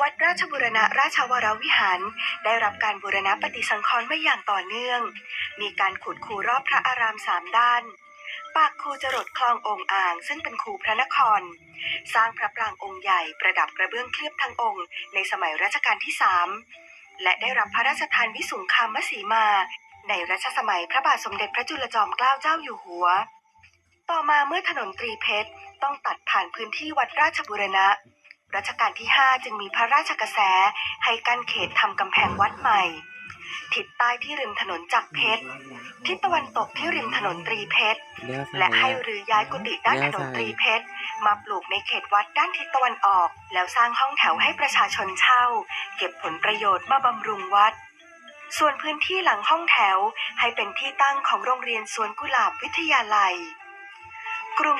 วัดราชบุรณะราชวรวิหาร ได้รับการบูรณะปฏิสังขรณ์มาอย่างต่อเนื่อง มีการขุดคูรอบพระอารามสามด้าน ปากคูจรดคลององอ่าง ซึ่งเป็นคูพระนคร สร้างพระปรางองค์ใหญ่ประดับกระเบื้องเคลือบทั้งองค์ ในสมัยรัชกาลที่สามและได้รับพระราชทานวิสุงคามสีมา ในรัชสมัยพระบาทสมเด็จพระจุลจอมเกล้าเจ้าอยู่หัว ต่อมาเมื่อถนนตรีเพชรต้องตัดผ่านพื้นที่วัดราชบุรณะ รัชกาลที่ 5 จึงมีพระราชกระแสให้กั้นเขตทำกำแพงวัดใหม่ ทิศใต้ที่ริมถนนจักรเพชร ทิศตะวันตกที่ริมถนนตรีเพชร และให้รื้อย้ายกุฏิด้านถนนตรีเพชร มาปลูกในเขตวัดด้านทิศตะวันออก แล้วสร้างห้องแถวให้ประชาชนเช่า เก็บผลประโยชน์มาบำรุงวัดส่วนพื้นที่หลังห้องแถวให้เป็นที่ตั้งของโรงเรียนสวนกุหลาบวิทยาลัย กรุง